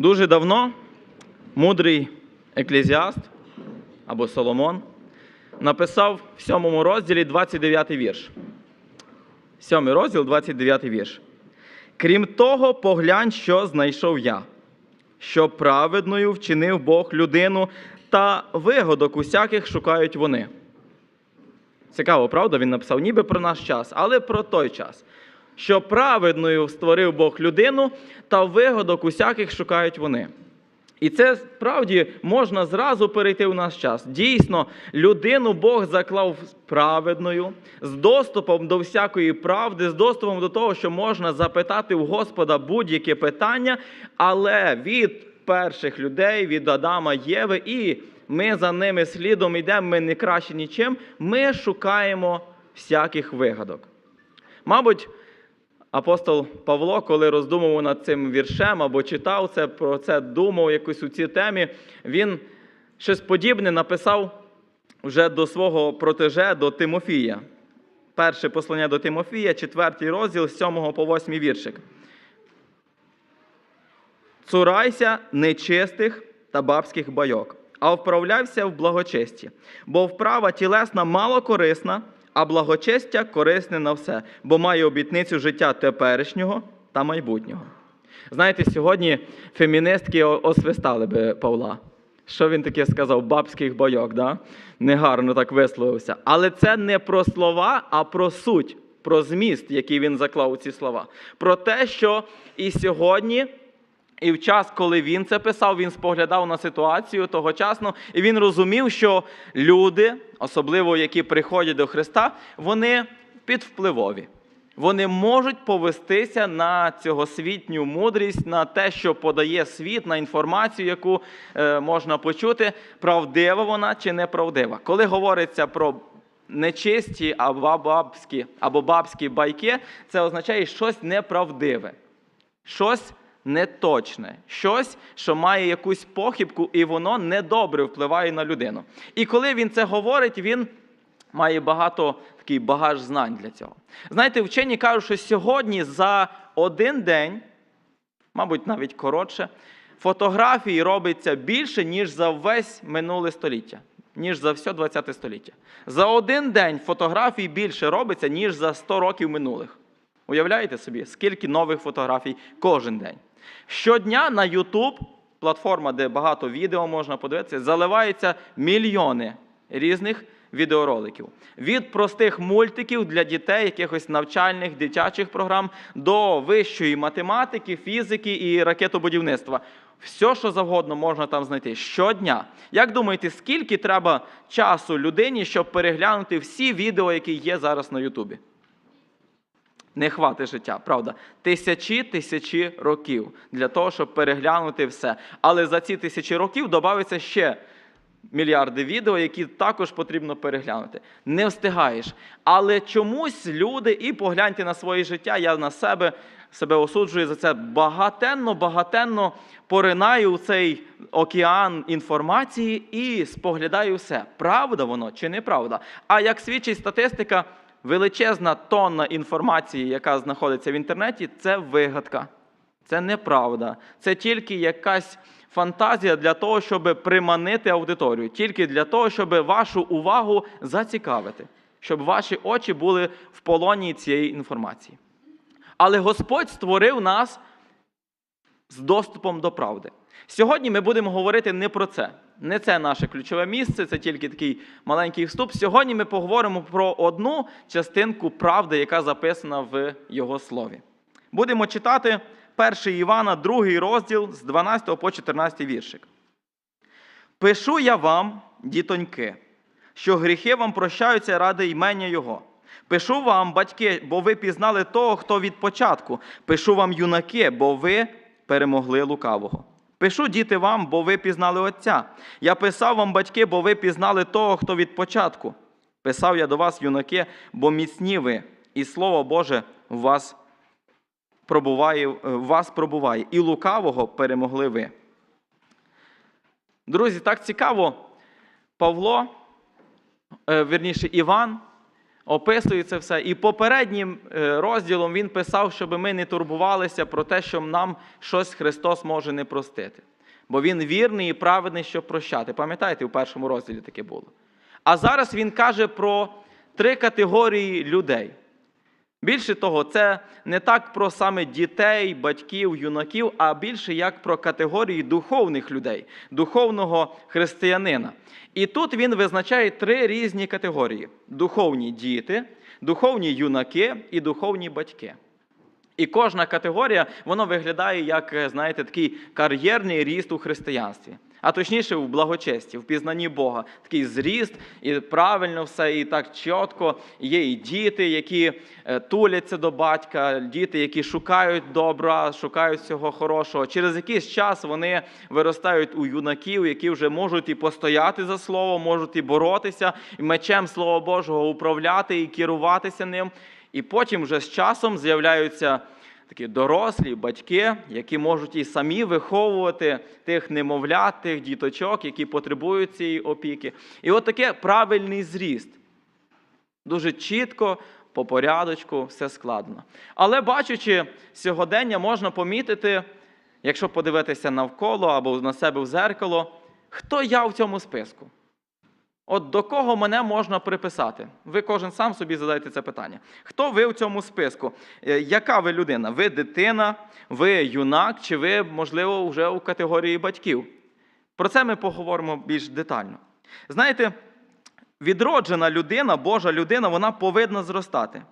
Дуже давно мудрий еклезіаст або Соломон написав в сьомому розділі 29 вірш. Сьомий розділ, 29 вірш. Крім того, поглянь, що знайшов я, що праведною вчинив Бог людину, та вигодок усяких шукають вони. Цікаво, правда? Він написав ніби про наш час, але про той час. Що праведною створив Бог людину, та вигодок усяких шукають вони. І це справді можна зразу перейти в наш час. Дійсно, людину Бог заклав праведною, з доступом до всякої правди, з доступом до того, що можна запитати у Господа будь-яке питання, але від перших людей, від Адама Єви, і ми за ними слідом йдемо, ми не краще нічим, ми шукаємо всяких вигадок. Мабуть, апостол Павло, коли роздумував над цим віршем або читав це, про це думав якось у цій темі, він щось подібне написав вже до свого протеже, до Тимофія. Перше послання до Тимофія, четвертий розділ, з 7 по 8 віршик. Цурайся нечистих та бабських байок, а вправляйся в благочесті, бо вправа тілесна мало корисна, а благочестя корисне на все, бо має обітницю життя теперішнього та майбутнього. Знаєте, сьогодні феміністки освистали би Павла. Що він таке сказав? Бабських бойок, да? негарно так висловився. Але це не про слова, а про суть, про зміст, який він заклав у ці слова. Про те, що і сьогодні і в час, коли він це писав, він споглядав на ситуацію тогочасно, і він розумів, що люди, особливо які приходять до Христа, вони підвпливові. Вони можуть повестися на цьогосвітню мудрість, на те, що подає світ, на інформацію, яку е, можна почути, правдива вона чи неправдива. Коли говориться про нечисті або бабські, або бабські байки, це означає щось неправдиве щось неточне, щось, що має якусь похибку, і воно недобре впливає на людину. І коли він це говорить, він має багато такий багаж знань для цього. Знаєте, вчені кажуть, що сьогодні за один день, мабуть, навіть коротше, фотографій робиться більше, ніж за весь минуле століття, ніж за все 20 століття. За один день фотографій більше робиться, ніж за 100 років минулих. Уявляєте собі, скільки нових фотографій кожен день. Щодня на YouTube, платформа, де багато відео можна подивитися, заливаються мільйони різних відеороликів. Від простих мультиків для дітей, якихось навчальних дитячих програм, до вищої математики, фізики і ракетобудівництва. Все, що завгодно можна там знайти щодня. Як думаєте, скільки треба часу людині, щоб переглянути всі відео, які є зараз на Ютубі? Не хватить життя, правда. Тисячі тисячі років для того, щоб переглянути все. Але за ці тисячі років додається ще мільярди відео, які також потрібно переглянути. Не встигаєш. Але чомусь люди, і погляньте на своє життя, я на себе себе осуджую за це багатенно, багатенно поринаю у цей океан інформації і споглядаю все. Правда воно чи неправда? А як свідчить статистика, величезна тонна інформації, яка знаходиться в інтернеті, це вигадка. Це неправда. Це тільки якась фантазія для того, щоб приманити аудиторію, тільки для того, щоб вашу увагу зацікавити, щоб ваші очі були в полоні цієї інформації. Але Господь створив нас з доступом до правди. Сьогодні ми будемо говорити не про це. Не це наше ключове місце, це тільки такий маленький вступ. Сьогодні ми поговоримо про одну частинку правди, яка записана в Його слові. Будемо читати 1 Івана, 2 розділ з 12 по 14 віршик. Пишу я вам, дітоньки, що гріхи вам прощаються ради імення Його. Пишу вам, батьки, бо ви пізнали того, хто від початку. Пишу вам, юнаки, бо ви перемогли лукавого. Пишу діти вам, бо ви пізнали Отця. Я писав вам, батьки, бо ви пізнали того, хто від початку. Писав я до вас, юнаки, бо міцні ви, і Слово Боже в вас пробуває, вас пробуває, і лукавого перемогли ви. Друзі, так цікаво, Павло, е, вірніше, Іван описує це все. І попереднім е, розділом він писав, щоб ми не турбувалися про те, що нам щось Христос може не простити. Бо він вірний і праведний, щоб прощати. Пам'ятаєте, у першому розділі таке було. А зараз він каже про три категорії людей. Більше того, це не так про саме дітей, батьків, юнаків, а більше як про категорії духовних людей, духовного християнина. І тут він визначає три різні категорії: духовні діти, духовні юнаки і духовні батьки. І кожна категорія воно виглядає як, е, знаєте, такий кар'єрний ріст у християнстві. А точніше, в благочесті, в пізнанні Бога. Такий зріст, і правильно все, і так чітко. Є і діти, які е, туляться до батька, діти, які шукають добра, шукають всього хорошого. Через якийсь час вони виростають у юнаків, які вже можуть і постояти за слово, можуть і боротися, і мечем Слова Божого управляти і керуватися ним. І потім вже з часом з'являються такі дорослі батьки, які можуть і самі виховувати тих немовлят, тих діточок, які потребують цієї опіки. І от таке правильний зріст. Дуже чітко, по порядочку, все складно. Але бачучи сьогодення, можна помітити, якщо подивитися навколо або на себе в зеркало, хто я в цьому списку. От до кого мене можна приписати? Ви кожен сам собі задайте це питання. Хто ви в цьому списку? Е, Яка ви людина? Ви дитина, ви юнак, чи ви, можливо, вже у категорії батьків? Про це ми поговоримо більш детально. Знаєте, відроджена людина, Божа людина, вона повинна зростати.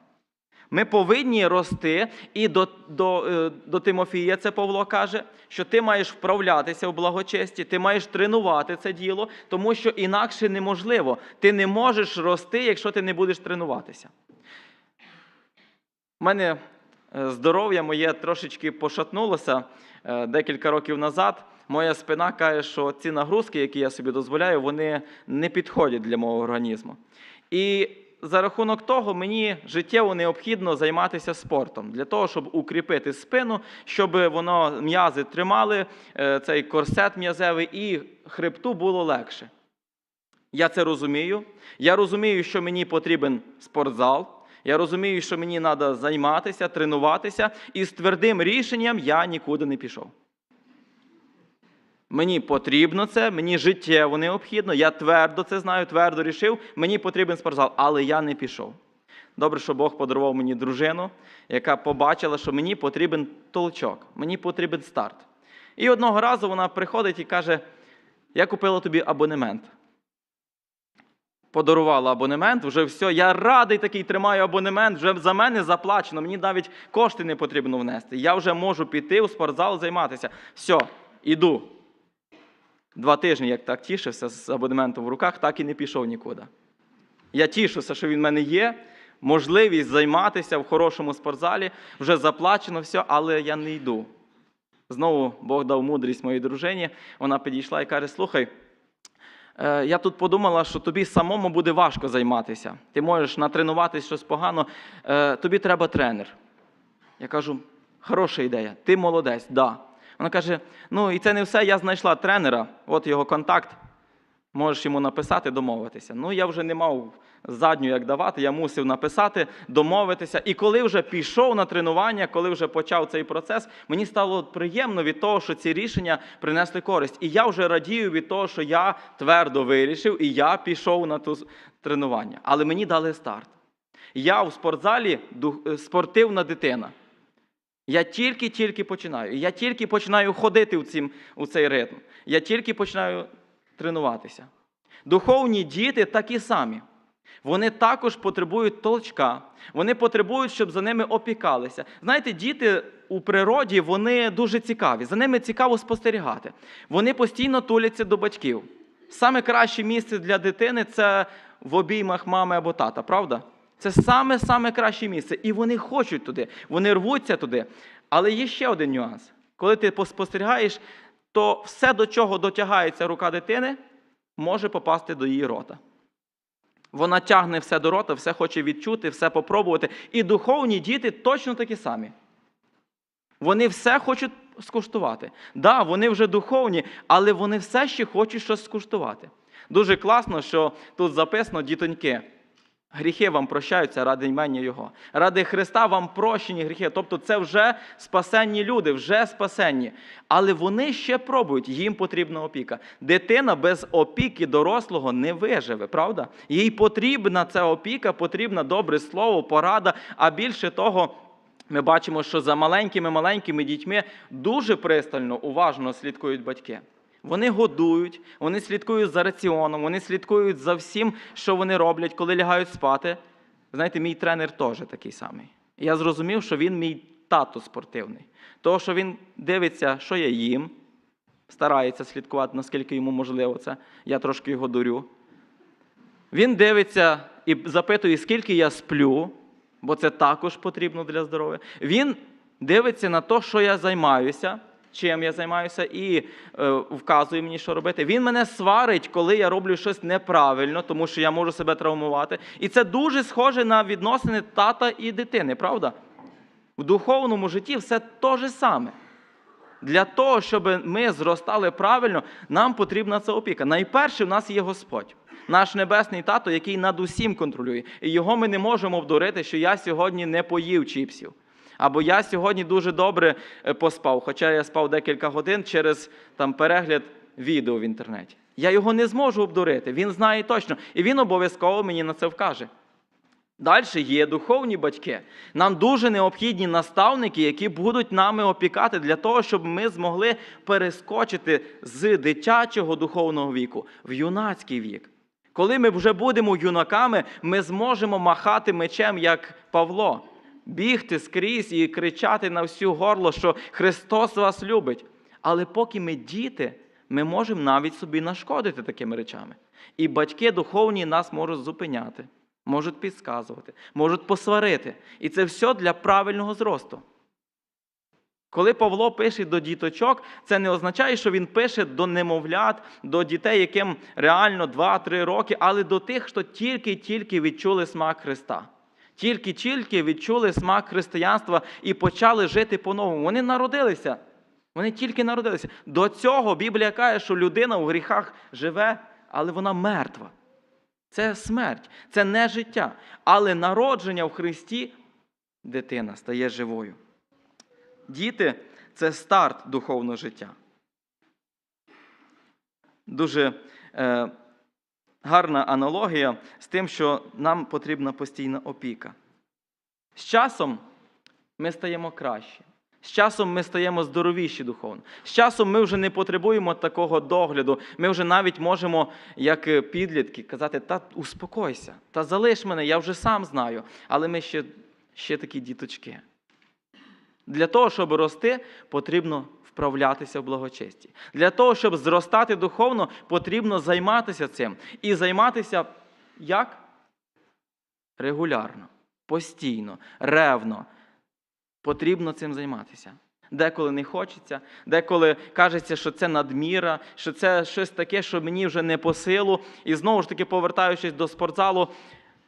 Ми повинні рости, і до, до, е, до Тимофія це Павло каже, що ти маєш вправлятися в благочесті, ти маєш тренувати це діло, тому що інакше неможливо. Ти не можеш рости, якщо ти не будеш тренуватися. У мене е, здоров'я моє трошечки пошатнулося е, декілька років назад. Моя спина каже, що ці нагрузки, які я собі дозволяю, вони не підходять для мого організму. І за рахунок того мені життєво необхідно займатися спортом для того, щоб укріпити спину, щоб воно м'язи тримали, е, цей корсет м'язевий і хребту було легше. Я це розумію. Я розумію, що мені потрібен спортзал. Я розумію, що мені треба займатися, тренуватися, і з твердим рішенням я нікуди не пішов. Мені потрібно це, мені життєво необхідно, я твердо це знаю, твердо рішив, мені потрібен спортзал, але я не пішов. Добре, що Бог подарував мені дружину, яка побачила, що мені потрібен толчок, мені потрібен старт. І одного разу вона приходить і каже: Я купила тобі абонемент. Подарувала абонемент, вже все, я радий такий тримаю абонемент, вже за мене заплачено, мені навіть кошти не потрібно внести. Я вже можу піти у спортзал займатися. Все, іду. Два тижні, як так тішився з абонементом в руках, так і не пішов нікуди. Я тішуся, що він в мене є, можливість займатися в хорошому спортзалі, вже заплачено все, але я не йду. Знову Бог дав мудрість моїй дружині. Вона підійшла і каже: Слухай, е, я тут подумала, що тобі самому буде важко займатися. Ти можеш натренуватись щось погано, е, тобі треба тренер. Я кажу, хороша ідея, ти молодець, да. Вона каже: ну і це не все, я знайшла тренера, от його контакт. Можеш йому написати, домовитися. Ну, я вже не мав задню як давати, я мусив написати, домовитися. І коли вже пішов на тренування, коли вже почав цей процес, мені стало приємно від того, що ці рішення принесли користь. І я вже радію від того, що я твердо вирішив і я пішов на ту тренування. Але мені дали старт. Я в спортзалі е, спортивна дитина. Я тільки-тільки починаю. Я тільки починаю ходити у, цім, у цей ритм. Я тільки починаю тренуватися. Духовні діти такі самі. Вони також потребують толчка. Вони потребують, щоб за ними опікалися. Знаєте, діти у природі вони дуже цікаві. За ними цікаво спостерігати. Вони постійно туляться до батьків. Саме краще місце для дитини це в обіймах мами або тата, правда? Це саме саме краще місце. І вони хочуть туди, вони рвуться туди. Але є ще один нюанс. Коли ти поспостерігаєш, то все, до чого дотягається рука дитини, може попасти до її рота. Вона тягне все до рота, все хоче відчути, все попробувати. І духовні діти точно такі самі. Вони все хочуть скуштувати. Так, да, вони вже духовні, але вони все ще хочуть щось скуштувати. Дуже класно, що тут записано дітоньки. Гріхи вам прощаються ради імені Його. Ради Христа вам прощені гріхи. Тобто це вже спасенні люди, вже спасенні. Але вони ще пробують, їм потрібна опіка. Дитина без опіки дорослого не виживе, правда? Їй потрібна ця опіка, потрібна добре слово, порада, а більше того. Ми бачимо, що за маленькими маленькими дітьми дуже пристально, уважно слідкують батьки. Вони годують, вони слідкують за раціоном, вони слідкують за всім, що вони роблять, коли лягають спати. Знаєте, мій тренер теж такий самий. Я зрозумів, що він мій тато спортивний. Того, що він дивиться, що я їм, старається слідкувати, наскільки йому можливо це. Я трошки його дурю. Він дивиться і запитує, скільки я сплю, бо це також потрібно для здоров'я. Він дивиться на те, що я займаюся, чим я займаюся, і е, вказує мені, що робити. Він мене сварить, коли я роблю щось неправильно, тому що я можу себе травмувати. І це дуже схоже на відносини тата і дитини, правда? В духовному житті все те же саме. Для того, щоб ми зростали правильно, нам потрібна ця опіка. Найперше в нас є Господь, наш небесний тато, який над усім контролює. І його ми не можемо вдурити, що я сьогодні не поїв чіпсів. Або я сьогодні дуже добре е, поспав, хоча я спав декілька годин через там, перегляд відео в інтернеті. Я його не зможу обдурити. Він знає точно. І він обов'язково мені на це вкаже. Далі є духовні батьки. Нам дуже необхідні наставники, які будуть нами опікати для того, щоб ми змогли перескочити з дитячого духовного віку в юнацький вік. Коли ми вже будемо юнаками, ми зможемо махати мечем, як Павло, бігти скрізь і кричати на всю горло, що Христос вас любить. Але поки ми діти, ми можемо навіть собі нашкодити такими речами. І батьки духовні нас можуть зупиняти можуть підказувати, можуть посварити. І це все для правильного зросту. Коли Павло пише до діточок, це не означає, що він пише до немовлят, до дітей, яким реально 2-3 роки, але до тих, хто тільки-тільки відчули смак Христа. Тільки-тільки відчули смак християнства і почали жити по-новому. Вони народилися. Вони тільки народилися. До цього Біблія каже, що людина у гріхах живе, але вона мертва. Це смерть, це не життя. Але народження в Христі дитина стає живою. Діти це старт духовного життя. Дуже е, гарна аналогія з тим, що нам потрібна постійна опіка. З часом ми стаємо краще. З часом ми стаємо здоровіші духовно. З часом ми вже не потребуємо такого догляду. Ми вже навіть можемо, як е, підлітки, казати, та успокойся, та залиш мене, я вже сам знаю. Але ми ще, ще такі діточки. Для того, щоб рости, потрібно вправлятися в благочесті. Для того, щоб зростати духовно, потрібно займатися цим. І займатися як? Регулярно, постійно, ревно. Потрібно цим займатися. Деколи не хочеться, деколи кажеться, що це надміра, що це щось таке, що мені вже не по силу. І знову ж таки, повертаючись до спортзалу,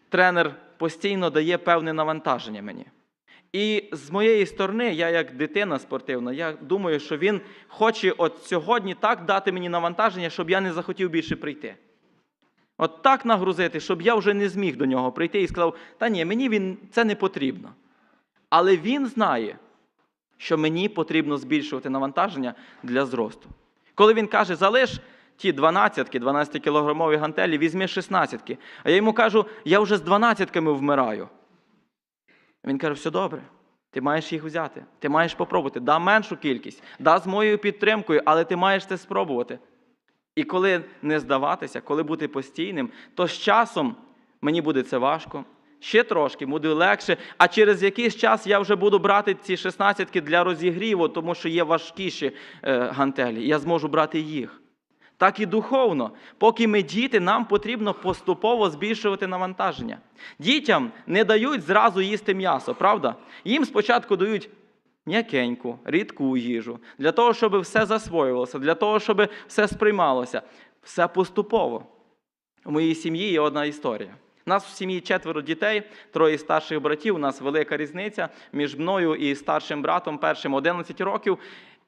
тренер постійно дає певне навантаження мені. І з моєї сторони, я як дитина спортивна, я думаю, що він хоче от сьогодні так дати мені навантаження, щоб я не захотів більше прийти. От так нагрузити, щоб я вже не зміг до нього прийти і сказав, та ні, мені він це не потрібно. Але він знає, що мені потрібно збільшувати навантаження для зросту. Коли він каже, залиш ті 12 12-кілограмові гантелі, візьми 16 А я йому кажу, я вже з 12-ками вмираю. Він каже, все добре, ти маєш їх взяти, ти маєш попробувати. Да меншу кількість, да з моєю підтримкою, але ти маєш це спробувати. І коли не здаватися, коли бути постійним, то з часом мені буде це важко. Ще трошки буде легше, а через якийсь час я вже буду брати ці 16 для розігріву, тому що є важкіші е, гантелі. Я зможу брати їх. Так і духовно. Поки ми діти, нам потрібно поступово збільшувати навантаження. Дітям не дають зразу їсти м'ясо, правда? Їм спочатку дають м'якеньку, рідку їжу, для того, щоб все засвоювалося, для того, щоб все сприймалося. Все поступово. У моїй сім'ї є одна історія. У нас в сім'ї четверо дітей, троє старших братів. У нас велика різниця між мною і старшим братом, першим 11 років.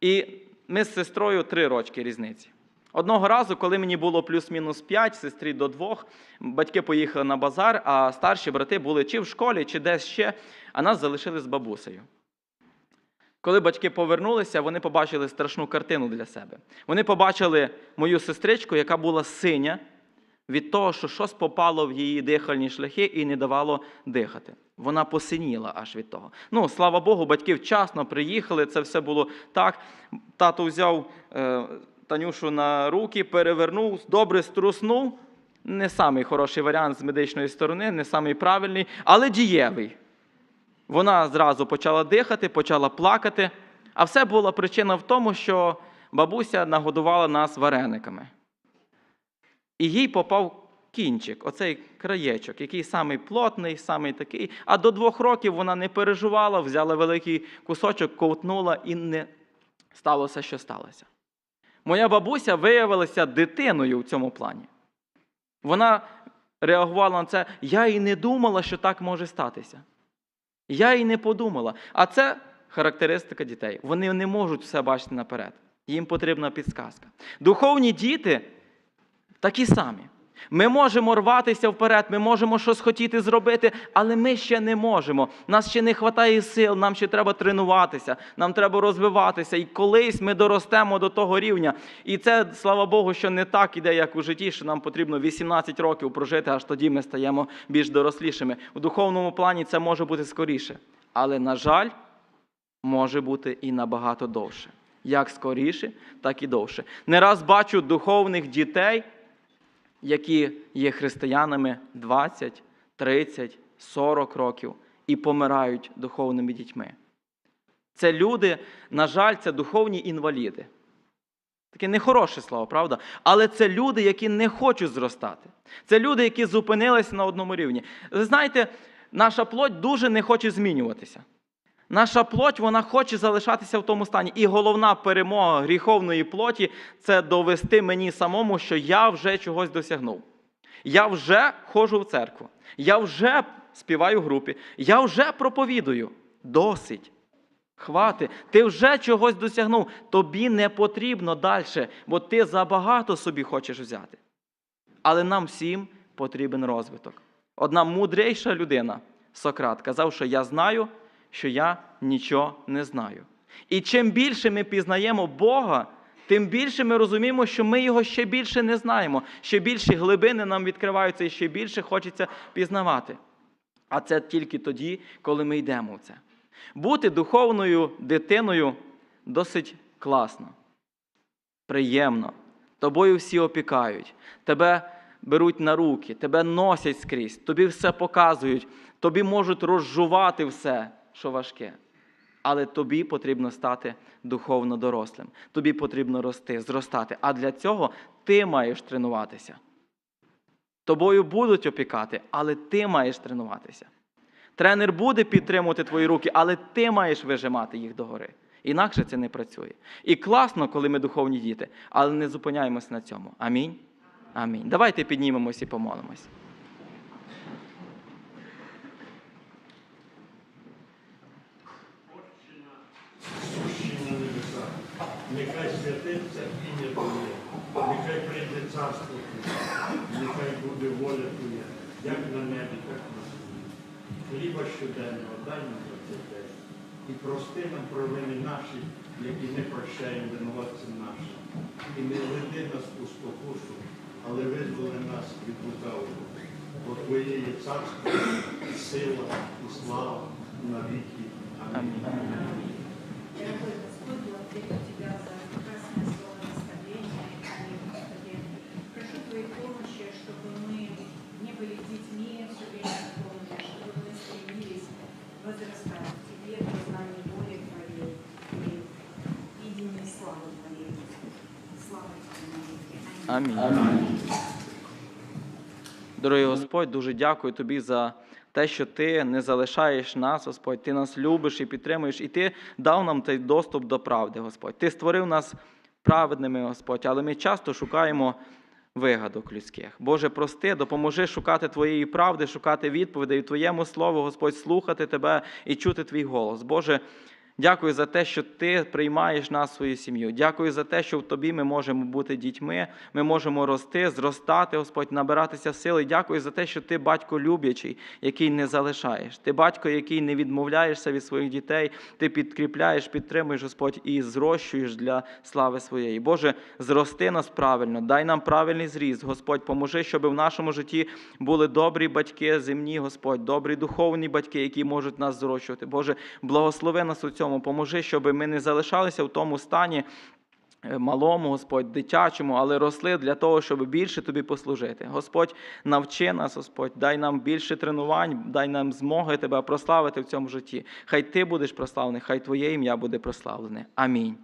І ми з сестрою три рочки різниці. Одного разу, коли мені було плюс-мінус 5, сестрі до двох, батьки поїхали на базар, а старші брати були чи в школі, чи десь ще, а нас залишили з бабусею. Коли батьки повернулися, вони побачили страшну картину для себе. Вони побачили мою сестричку, яка була синя від того, що щось попало в її дихальні шляхи і не давало дихати. Вона посиніла аж від того. Ну, слава Богу, батьки вчасно приїхали, це все було так. Тато взяв е, Танюшу на руки, перевернув, добре струснув. Не самий хороший варіант з медичної сторони, не самий правильний, але дієвий. Вона зразу почала дихати, почала плакати. А все була причина в тому, що бабуся нагодувала нас варениками. І їй попав кінчик, оцей краєчок, який самий плотний, самий такий. А до двох років вона не переживала, взяла великий кусочок, ковтнула і не сталося, що сталося. Моя бабуся виявилася дитиною в цьому плані. Вона реагувала на це. Я і не думала, що так може статися. Я і не подумала. А це характеристика дітей. Вони не можуть все бачити наперед. Їм потрібна підсказка. Духовні діти такі самі. Ми можемо рватися вперед, ми можемо щось хотіти зробити, але ми ще не можемо. Нас ще не вистачає сил, нам ще треба тренуватися, нам треба розвиватися. І колись ми доростемо до того рівня. І це, слава Богу, що не так іде, як у житті, що нам потрібно 18 років прожити, аж тоді ми стаємо більш дорослішими. У духовному плані це може бути скоріше. Але, на жаль, може бути і набагато довше. Як скоріше, так і довше. Не раз бачу духовних дітей, які є християнами 20, 30, 40 років і помирають духовними дітьми. Це люди, на жаль, це духовні інваліди. Таке нехороше слово, правда? Але це люди, які не хочуть зростати. Це люди, які зупинилися на одному рівні. Ви знаєте, наша плоть дуже не хоче змінюватися. Наша плоть, вона хоче залишатися в тому стані. І головна перемога гріховної плоті це довести мені самому, що я вже чогось досягнув. Я вже ходжу в церкву, я вже співаю в групі, я вже проповідую. Досить. Хвати, ти вже чогось досягнув. Тобі не потрібно далі, бо ти забагато собі хочеш взяти. Але нам всім потрібен розвиток. Одна мудрейша людина, Сократ, казав, що я знаю, що я нічого не знаю. І чим більше ми пізнаємо Бога, тим більше ми розуміємо, що ми його ще більше не знаємо, ще більші глибини нам відкриваються і ще більше хочеться пізнавати. А це тільки тоді, коли ми йдемо в це. Бути духовною дитиною досить класно, приємно. Тобою всі опікають, тебе беруть на руки, тебе носять скрізь, тобі все показують, тобі можуть розжувати все, що важке. Але тобі потрібно стати духовно дорослим. Тобі потрібно рости, зростати. А для цього ти маєш тренуватися. Тобою будуть опікати, але ти маєш тренуватися. Тренер буде підтримувати твої руки, але ти маєш вижимати їх догори. Інакше це не працює. І класно, коли ми духовні діти, але не зупиняємося на цьому. Амінь. Амінь. Давайте піднімемось і помолимось. сущий на небесах. Нехай святиться ім'я Твоє, нехай прийде царство Твоє, нехай буде воля Твоя, як на небі, так на землі. Хліба щоденного дай нам за цей день. І прости нам провини наші, які не прощаємо винуватцям нашим. І не веди нас у спокусу, але визволи нас від лукавого. Бо Твоє є царство, сила, і слава на віки. Амінь. Дорогой Господь, благодарю Тебя за Амінь. Дорогий Господь, дуже дякую тобі за те, що ти не залишаєш нас, Господь. Ти нас любиш і підтримуєш, і ти дав нам цей доступ до правди, Господь. Ти створив нас праведними, Господь, але ми часто шукаємо вигадок людських. Боже, прости, допоможи шукати Твоєї правди, шукати відповідей у Твоєму Слову, Господь, слухати Тебе і чути Твій голос. Боже, Дякую за те, що ти приймаєш нас свою сім'ю. Дякую за те, що в тобі ми можемо бути дітьми, ми можемо рости, зростати, Господь, набиратися сили. Дякую за те, що ти батько люблячий, який не залишаєш. Ти батько, який не відмовляєшся від своїх дітей, ти підкріпляєш, підтримуєш, Господь, і зрощуєш для слави своєї. Боже, зрости нас правильно, дай нам правильний зріст. Господь, поможи, щоб в нашому житті були добрі батьки земні, Господь, добрі духовні батьки, які можуть нас зрощувати. Боже, благослови нас у цьому, поможи, щоб ми не залишалися в тому стані. е, Малому, Господь, дитячому, але росли для того, щоб більше тобі послужити. Господь, навчи нас, Господь, дай нам більше тренувань, дай нам змоги тебе прославити в цьому житті. Хай ти будеш прославлений, хай Твоє ім'я буде прославлене. Амінь.